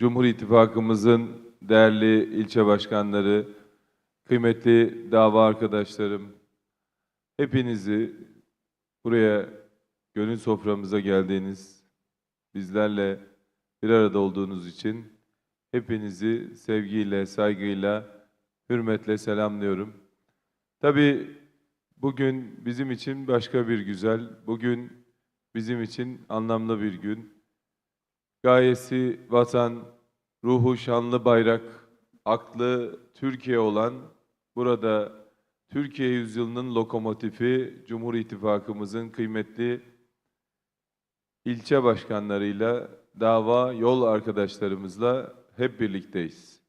Cumhur İttifakımızın değerli ilçe başkanları, kıymetli dava arkadaşlarım, hepinizi buraya gönül soframıza geldiğiniz, bizlerle bir arada olduğunuz için hepinizi sevgiyle, saygıyla, hürmetle selamlıyorum. Tabii bugün bizim için başka bir güzel, bugün bizim için anlamlı bir gün. Gayesi vatan, ruhu şanlı bayrak, aklı Türkiye olan burada Türkiye yüzyılının lokomotifi Cumhur İttifakımızın kıymetli ilçe başkanlarıyla, dava yol arkadaşlarımızla hep birlikteyiz.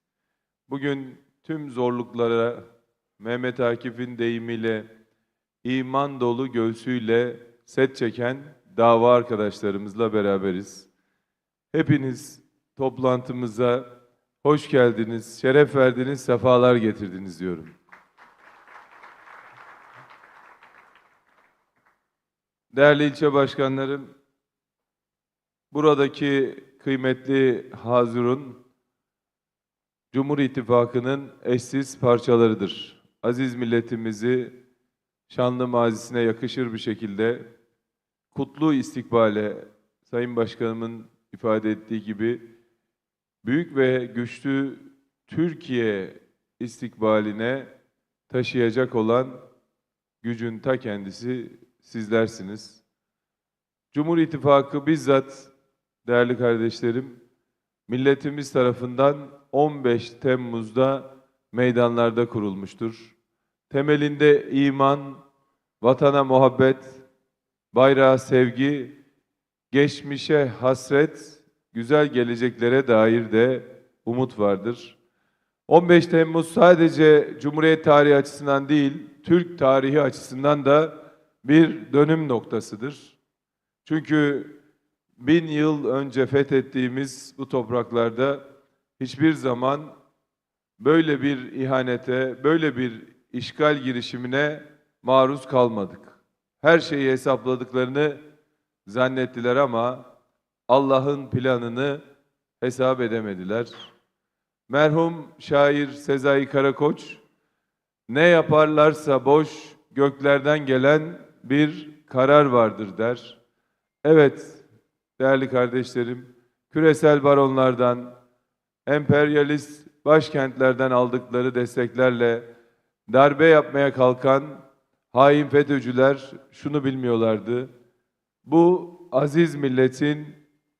Bugün tüm zorluklara Mehmet Akif'in deyimiyle iman dolu göğsüyle set çeken dava arkadaşlarımızla beraberiz. Hepiniz toplantımıza hoş geldiniz, şeref verdiniz, sefalar getirdiniz diyorum. Değerli ilçe başkanlarım, buradaki kıymetli hazırun Cumhur İttifakı'nın eşsiz parçalarıdır. Aziz milletimizi şanlı mazisine yakışır bir şekilde kutlu istikbale Sayın Başkanımın ifade ettiği gibi büyük ve güçlü Türkiye istikbaline taşıyacak olan gücün ta kendisi sizlersiniz. Cumhur İttifakı bizzat değerli kardeşlerim milletimiz tarafından 15 Temmuz'da meydanlarda kurulmuştur. Temelinde iman, vatana muhabbet, bayrağa sevgi, geçmişe hasret, güzel geleceklere dair de umut vardır. 15 Temmuz sadece Cumhuriyet tarihi açısından değil, Türk tarihi açısından da bir dönüm noktasıdır. Çünkü bin yıl önce fethettiğimiz bu topraklarda hiçbir zaman böyle bir ihanete, böyle bir işgal girişimine maruz kalmadık. Her şeyi hesapladıklarını zannettiler ama Allah'ın planını hesap edemediler. Merhum şair Sezai Karakoç, ne yaparlarsa boş, göklerden gelen bir karar vardır der. Evet, değerli kardeşlerim, küresel baronlardan, emperyalist başkentlerden aldıkları desteklerle darbe yapmaya kalkan hain FETÖ'cüler şunu bilmiyorlardı. Bu aziz milletin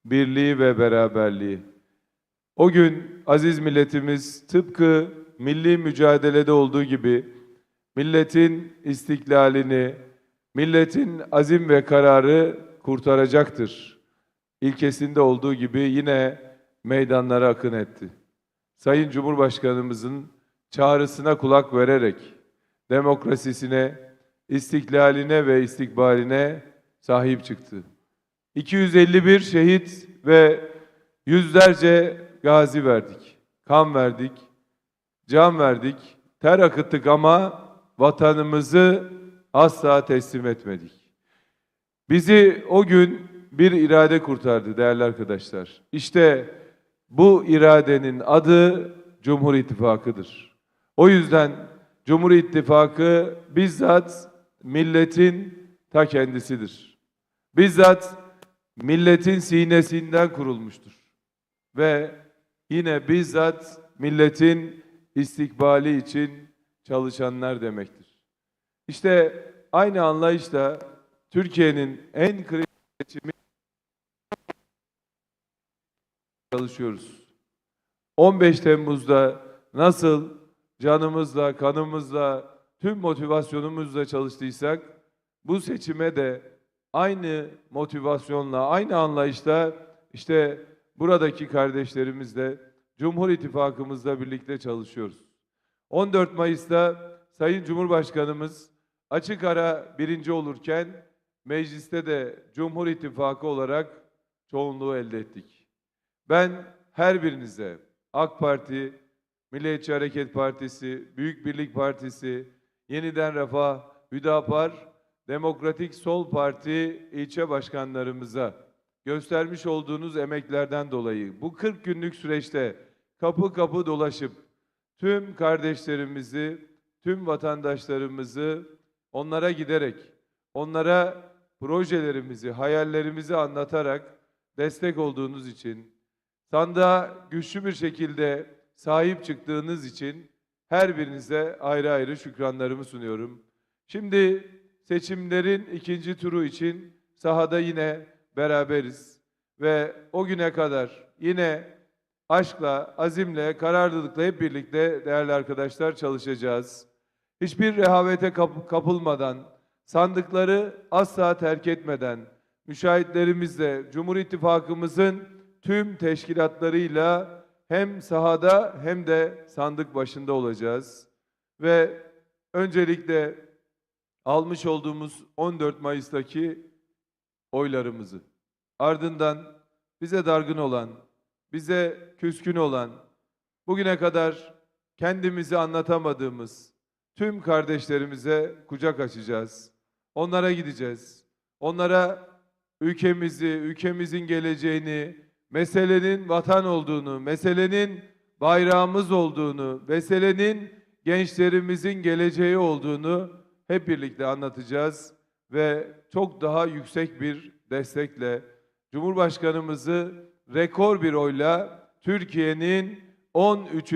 birliği ve beraberliği. O gün aziz milletimiz tıpkı milli mücadelede olduğu gibi milletin istiklalini, milletin azim ve kararı kurtaracaktır. İlkesinde olduğu gibi yine meydanlara akın etti. Sayın Cumhurbaşkanımızın çağrısına kulak vererek demokrasisine, istiklaline ve istikbaline sahip çıktı. 251 şehit ve yüzlerce gazi verdik. Kan verdik, can verdik, ter akıttık ama vatanımızı asla teslim etmedik. Bizi o gün bir irade kurtardı değerli arkadaşlar. İşte bu iradenin adı Cumhur İttifakı'dır. O yüzden Cumhur İttifakı bizzat milletin ta kendisidir. Bizzat milletin sinesinden kurulmuştur. Ve yine bizzat milletin istikbali için çalışanlar demektir. İşte aynı anlayışla Türkiye'nin en kritik seçimi çalışıyoruz. 15 Temmuz'da nasıl canımızla, kanımızla, tüm motivasyonumuzla çalıştıysak bu seçime de aynı motivasyonla, aynı anlayışla işte buradaki kardeşlerimizle Cumhur İttifakımızla birlikte çalışıyoruz. 14 Mayıs'ta Sayın Cumhurbaşkanımız açık ara birinci olurken mecliste de Cumhur İttifakı olarak çoğunluğu elde ettik. Ben her birinize AK Parti, Milliyetçi Hareket Partisi, Büyük Birlik Partisi, Yeniden Refah, Hüdapar, Demokratik Sol Parti ilçe başkanlarımıza göstermiş olduğunuz emeklerden dolayı bu 40 günlük süreçte kapı kapı dolaşıp tüm kardeşlerimizi, tüm vatandaşlarımızı onlara giderek, onlara projelerimizi, hayallerimizi anlatarak destek olduğunuz için, sandığa güçlü bir şekilde sahip çıktığınız için her birinize ayrı ayrı şükranlarımı sunuyorum. Şimdi seçimlerin ikinci turu için sahada yine beraberiz ve o güne kadar yine aşkla, azimle, kararlılıkla hep birlikte değerli arkadaşlar çalışacağız. Hiçbir rehavete kap- kapılmadan, sandıkları asla terk etmeden, müşahitlerimizle, Cumhur İttifakımızın tüm teşkilatlarıyla hem sahada hem de sandık başında olacağız. Ve öncelikle almış olduğumuz 14 Mayıs'taki oylarımızı, ardından bize dargın olan, bize küskün olan, bugüne kadar kendimizi anlatamadığımız tüm kardeşlerimize kucak açacağız. Onlara gideceğiz. Onlara ülkemizi, ülkemizin geleceğini, meselenin vatan olduğunu, meselenin bayrağımız olduğunu, meselenin gençlerimizin geleceği olduğunu hep birlikte anlatacağız ve çok daha yüksek bir destekle Cumhurbaşkanımızı rekor bir oyla Türkiye'nin 13.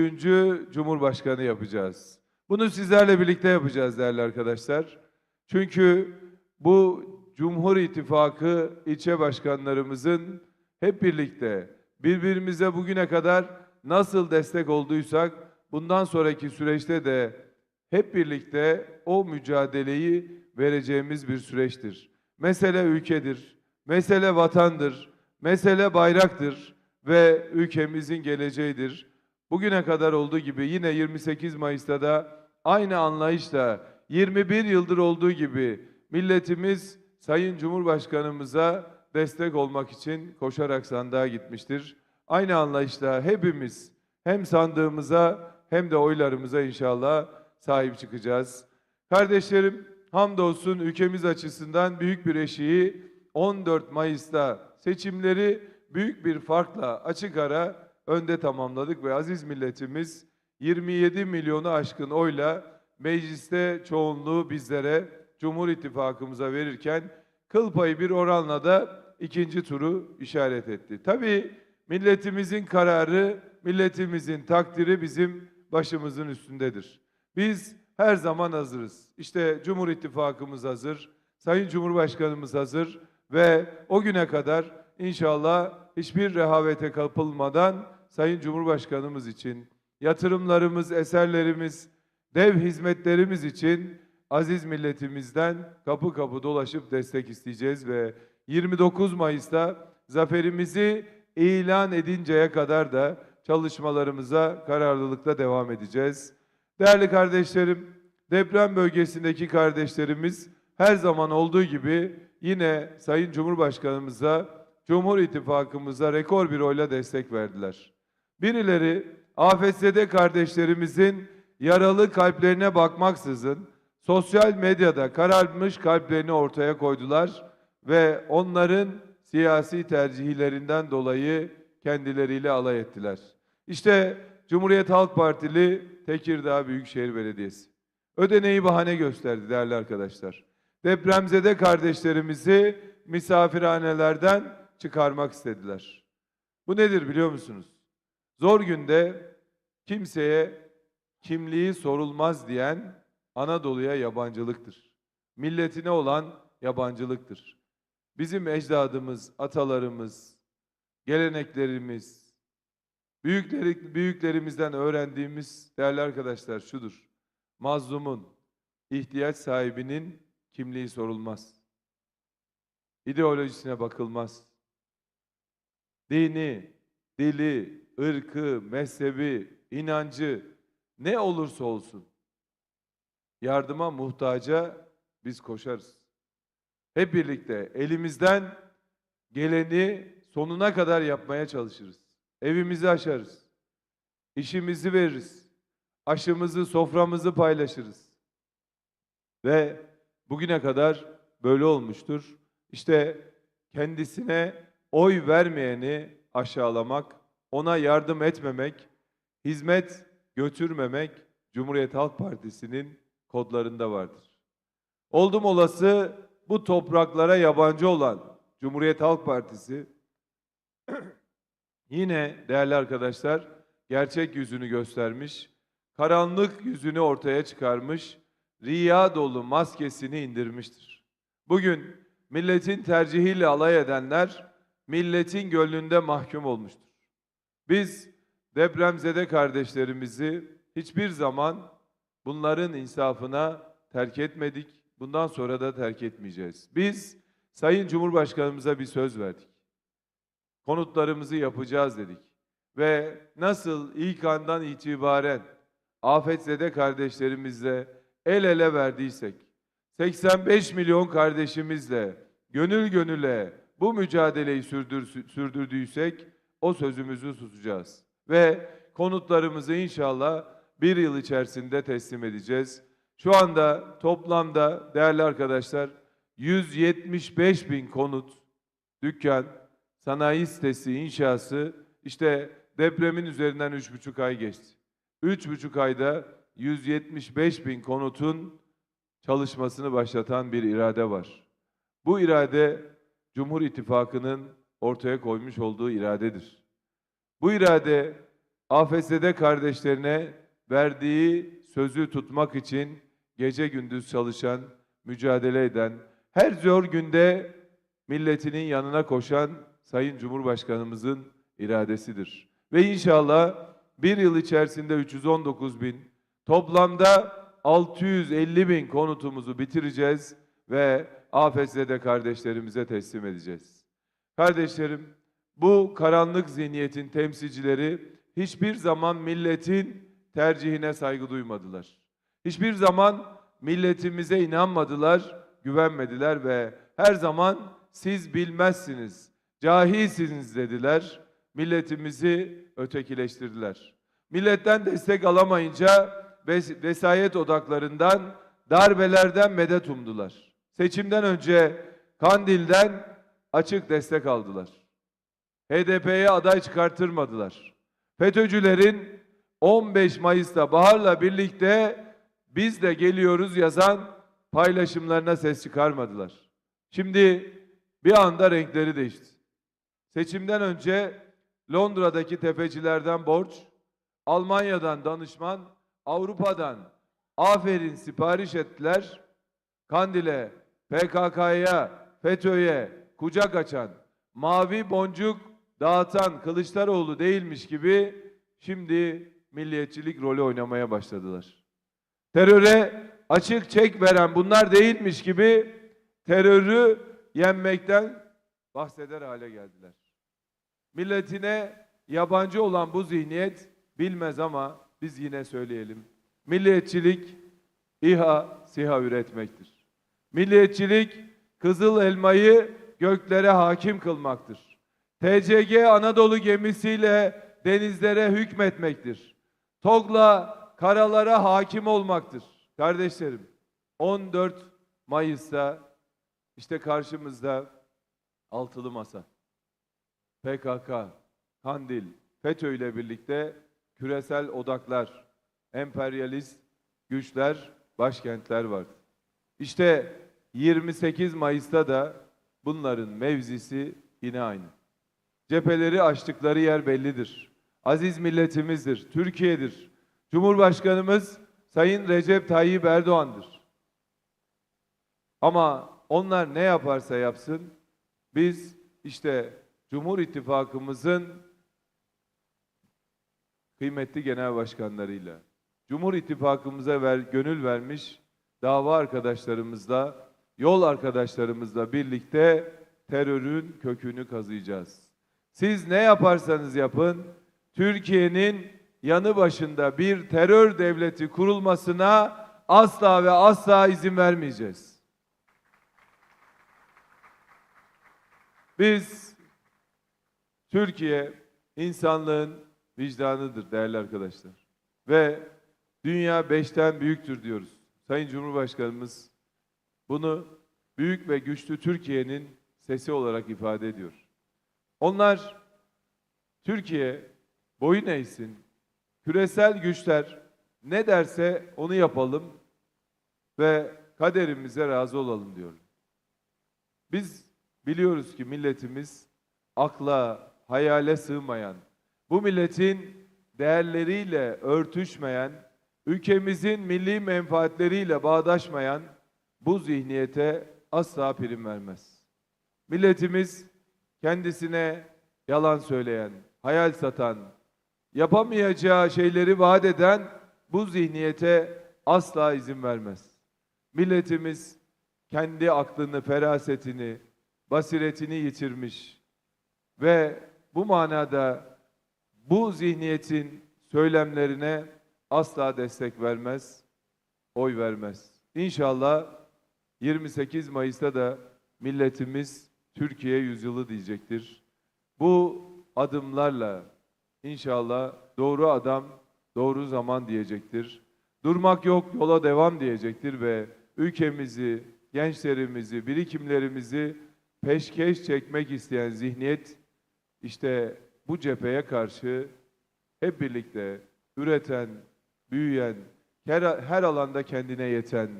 Cumhurbaşkanı yapacağız. Bunu sizlerle birlikte yapacağız değerli arkadaşlar. Çünkü bu Cumhur İttifakı ilçe başkanlarımızın hep birlikte birbirimize bugüne kadar nasıl destek olduysak bundan sonraki süreçte de hep birlikte o mücadeleyi vereceğimiz bir süreçtir. Mesele ülkedir, mesele vatandır, mesele bayraktır ve ülkemizin geleceğidir. Bugüne kadar olduğu gibi yine 28 Mayıs'ta da aynı anlayışla 21 yıldır olduğu gibi milletimiz Sayın Cumhurbaşkanımıza destek olmak için koşarak sandığa gitmiştir. Aynı anlayışla hepimiz hem sandığımıza hem de oylarımıza inşallah sahip çıkacağız. Kardeşlerim hamdolsun ülkemiz açısından büyük bir eşiği 14 Mayıs'ta seçimleri büyük bir farkla açık ara önde tamamladık ve aziz milletimiz 27 milyonu aşkın oyla mecliste çoğunluğu bizlere Cumhur İttifakımıza verirken kıl payı bir oranla da ikinci turu işaret etti. Tabii milletimizin kararı, milletimizin takdiri bizim başımızın üstündedir. Biz her zaman hazırız. İşte Cumhur İttifakımız hazır, Sayın Cumhurbaşkanımız hazır ve o güne kadar inşallah hiçbir rehavete kapılmadan Sayın Cumhurbaşkanımız için yatırımlarımız, eserlerimiz, dev hizmetlerimiz için aziz milletimizden kapı kapı dolaşıp destek isteyeceğiz ve 29 Mayıs'ta zaferimizi ilan edinceye kadar da çalışmalarımıza kararlılıkla devam edeceğiz. Değerli kardeşlerim, deprem bölgesindeki kardeşlerimiz her zaman olduğu gibi yine Sayın Cumhurbaşkanımıza, Cumhur İttifakımıza rekor bir oyla destek verdiler. Birileri AFS'de kardeşlerimizin yaralı kalplerine bakmaksızın sosyal medyada kararmış kalplerini ortaya koydular ve onların siyasi tercihlerinden dolayı kendileriyle alay ettiler. İşte Cumhuriyet Halk Partili Tekirdağ Büyükşehir Belediyesi. Ödeneği bahane gösterdi değerli arkadaşlar. Depremzede kardeşlerimizi misafirhanelerden çıkarmak istediler. Bu nedir biliyor musunuz? Zor günde kimseye kimliği sorulmaz diyen Anadolu'ya yabancılıktır. Milletine olan yabancılıktır. Bizim ecdadımız, atalarımız, geleneklerimiz, büyükleri, büyüklerimizden öğrendiğimiz değerli arkadaşlar şudur. Mazlumun, ihtiyaç sahibinin kimliği sorulmaz. İdeolojisine bakılmaz. Dini, dili, ırkı, mezhebi, inancı ne olursa olsun yardıma muhtaca biz koşarız. Hep birlikte elimizden geleni sonuna kadar yapmaya çalışırız. Evimizi aşarız. İşimizi veririz. Aşımızı, soframızı paylaşırız. Ve bugüne kadar böyle olmuştur. İşte kendisine oy vermeyeni aşağılamak, ona yardım etmemek, hizmet götürmemek Cumhuriyet Halk Partisi'nin kodlarında vardır. Oldum olası bu topraklara yabancı olan Cumhuriyet Halk Partisi yine değerli arkadaşlar gerçek yüzünü göstermiş, karanlık yüzünü ortaya çıkarmış, riya dolu maskesini indirmiştir. Bugün milletin tercihiyle alay edenler milletin gönlünde mahkum olmuştur. Biz depremzede kardeşlerimizi hiçbir zaman bunların insafına terk etmedik. Bundan sonra da terk etmeyeceğiz. Biz Sayın Cumhurbaşkanımıza bir söz verdik. Konutlarımızı yapacağız dedik. Ve nasıl ilk andan itibaren afetzede kardeşlerimizle el ele verdiysek, 85 milyon kardeşimizle gönül gönüle bu mücadeleyi sürdür, sürdürdüysek o sözümüzü tutacağız. Ve konutlarımızı inşallah bir yıl içerisinde teslim edeceğiz. Şu anda toplamda değerli arkadaşlar 175 bin konut, dükkan, sanayi sitesi inşası işte depremin üzerinden 3,5 ay geçti. 3,5 ayda 175 bin konutun çalışmasını başlatan bir irade var. Bu irade Cumhur İttifakı'nın ortaya koymuş olduğu iradedir. Bu irade AFS'de kardeşlerine verdiği sözü tutmak için gece gündüz çalışan, mücadele eden, her zor günde milletinin yanına koşan Sayın Cumhurbaşkanımızın iradesidir. Ve inşallah bir yıl içerisinde 319 bin, toplamda 650 bin konutumuzu bitireceğiz ve AFS'de kardeşlerimize teslim edeceğiz. Kardeşlerim, bu karanlık zihniyetin temsilcileri hiçbir zaman milletin tercihine saygı duymadılar. Hiçbir zaman milletimize inanmadılar, güvenmediler ve her zaman siz bilmezsiniz, cahilsiniz dediler. Milletimizi ötekileştirdiler. Milletten destek alamayınca ves- vesayet odaklarından, darbelerden medet umdular. Seçimden önce Kandil'den açık destek aldılar. HDP'ye aday çıkartırmadılar. FETÖ'cülerin 15 Mayıs'ta Bahar'la birlikte biz de geliyoruz yazan paylaşımlarına ses çıkarmadılar. Şimdi bir anda renkleri değişti. Seçimden önce Londra'daki tefecilerden borç, Almanya'dan danışman, Avrupa'dan aferin sipariş ettiler. Kandil'e, PKK'ya, FETÖ'ye kucak açan, mavi boncuk dağıtan Kılıçdaroğlu değilmiş gibi şimdi milliyetçilik rolü oynamaya başladılar. Teröre açık çek veren bunlar değilmiş gibi terörü yenmekten bahseder hale geldiler. Milletine yabancı olan bu zihniyet bilmez ama biz yine söyleyelim. Milliyetçilik İHA, SİHA üretmektir. Milliyetçilik kızıl elmayı göklere hakim kılmaktır. TCG Anadolu gemisiyle denizlere hükmetmektir. TOG'la karalara hakim olmaktır. Kardeşlerim, 14 Mayıs'ta işte karşımızda altılı masa. PKK, Kandil, FETÖ ile birlikte küresel odaklar, emperyalist güçler, başkentler var. İşte 28 Mayıs'ta da bunların mevzisi yine aynı. Cepheleri açtıkları yer bellidir. Aziz milletimizdir, Türkiye'dir. Cumhurbaşkanımız Sayın Recep Tayyip Erdoğan'dır. Ama onlar ne yaparsa yapsın, biz işte Cumhur İttifakımızın kıymetli genel başkanlarıyla, Cumhur İttifakımıza ver, gönül vermiş dava arkadaşlarımızla, yol arkadaşlarımızla birlikte terörün kökünü kazıyacağız. Siz ne yaparsanız yapın, Türkiye'nin yanı başında bir terör devleti kurulmasına asla ve asla izin vermeyeceğiz. Biz Türkiye insanlığın vicdanıdır değerli arkadaşlar. Ve dünya beşten büyüktür diyoruz. Sayın Cumhurbaşkanımız bunu büyük ve güçlü Türkiye'nin sesi olarak ifade ediyor. Onlar Türkiye boyun eğsin, küresel güçler ne derse onu yapalım ve kaderimize razı olalım diyorum. Biz biliyoruz ki milletimiz akla, hayale sığmayan, bu milletin değerleriyle örtüşmeyen, ülkemizin milli menfaatleriyle bağdaşmayan bu zihniyete asla prim vermez. Milletimiz kendisine yalan söyleyen, hayal satan, yapamayacağı şeyleri vaat eden bu zihniyete asla izin vermez. Milletimiz kendi aklını, ferasetini, basiretini yitirmiş ve bu manada bu zihniyetin söylemlerine asla destek vermez, oy vermez. İnşallah 28 Mayıs'ta da milletimiz Türkiye yüzyılı diyecektir. Bu adımlarla inşallah doğru adam doğru zaman diyecektir. Durmak yok yola devam diyecektir ve ülkemizi, gençlerimizi, birikimlerimizi peşkeş çekmek isteyen zihniyet işte bu cepheye karşı hep birlikte üreten, büyüyen, her, her alanda kendine yeten,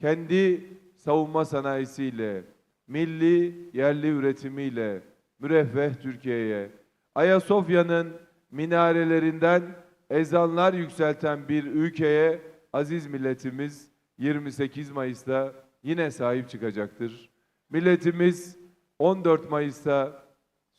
kendi savunma sanayisiyle, milli yerli üretimiyle müreffeh Türkiye'ye, Ayasofya'nın minarelerinden ezanlar yükselten bir ülkeye aziz milletimiz 28 Mayıs'ta yine sahip çıkacaktır. Milletimiz 14 Mayıs'ta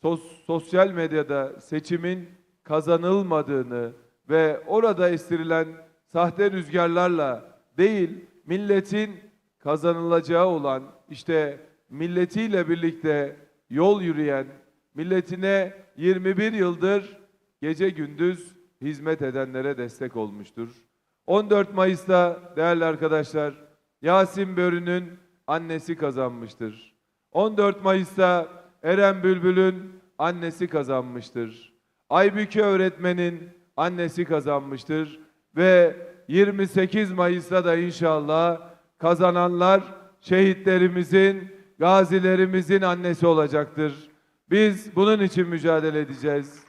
sos- sosyal medyada seçimin kazanılmadığını ve orada estirilen sahte rüzgarlarla değil, milletin kazanılacağı olan işte milletiyle birlikte yol yürüyen, milletine 21 yıldır gece gündüz hizmet edenlere destek olmuştur. 14 Mayıs'ta değerli arkadaşlar Yasin Börü'nün annesi kazanmıştır. 14 Mayıs'ta Eren Bülbül'ün annesi kazanmıştır. Aybüke öğretmenin annesi kazanmıştır ve 28 Mayıs'ta da inşallah kazananlar şehitlerimizin, gazilerimizin annesi olacaktır. Biz bunun için mücadele edeceğiz.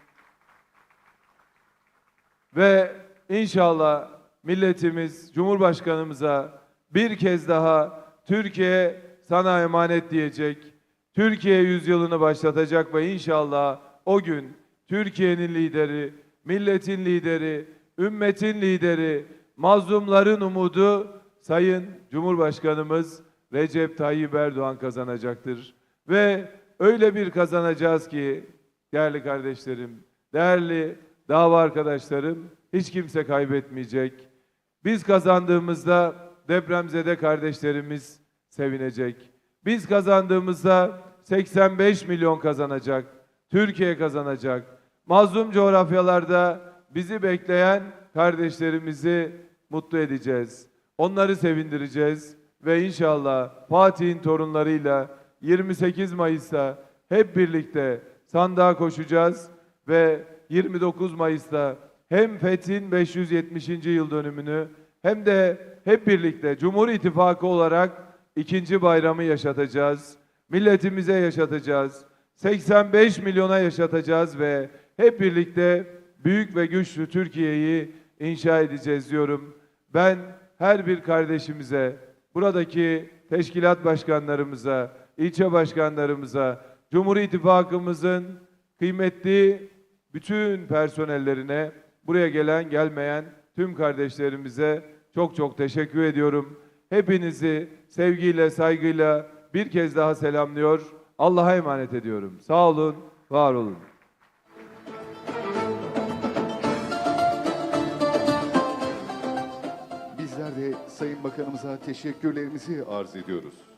Ve inşallah milletimiz Cumhurbaşkanımıza bir kez daha Türkiye sana emanet diyecek. Türkiye yüzyılını başlatacak ve inşallah o gün Türkiye'nin lideri, milletin lideri, ümmetin lideri, mazlumların umudu Sayın Cumhurbaşkanımız Recep Tayyip Erdoğan kazanacaktır. Ve öyle bir kazanacağız ki değerli kardeşlerim, değerli dava arkadaşlarım hiç kimse kaybetmeyecek. Biz kazandığımızda depremzede kardeşlerimiz sevinecek. Biz kazandığımızda 85 milyon kazanacak. Türkiye kazanacak. Mazlum coğrafyalarda bizi bekleyen kardeşlerimizi mutlu edeceğiz. Onları sevindireceğiz ve inşallah Fatih'in torunlarıyla 28 Mayıs'ta hep birlikte sandığa koşacağız ve 29 Mayıs'ta hem Fethin 570. yıl dönümünü hem de hep birlikte Cumhur İttifakı olarak ikinci bayramı yaşatacağız. Milletimize yaşatacağız. 85 milyona yaşatacağız ve hep birlikte büyük ve güçlü Türkiye'yi inşa edeceğiz diyorum. Ben her bir kardeşimize, buradaki teşkilat başkanlarımıza, ilçe başkanlarımıza, Cumhur İttifakımızın kıymetli bütün personellerine, buraya gelen gelmeyen tüm kardeşlerimize çok çok teşekkür ediyorum. Hepinizi sevgiyle, saygıyla bir kez daha selamlıyor. Allah'a emanet ediyorum. Sağ olun, var olun. Bizler de Sayın Bakanımıza teşekkürlerimizi arz ediyoruz.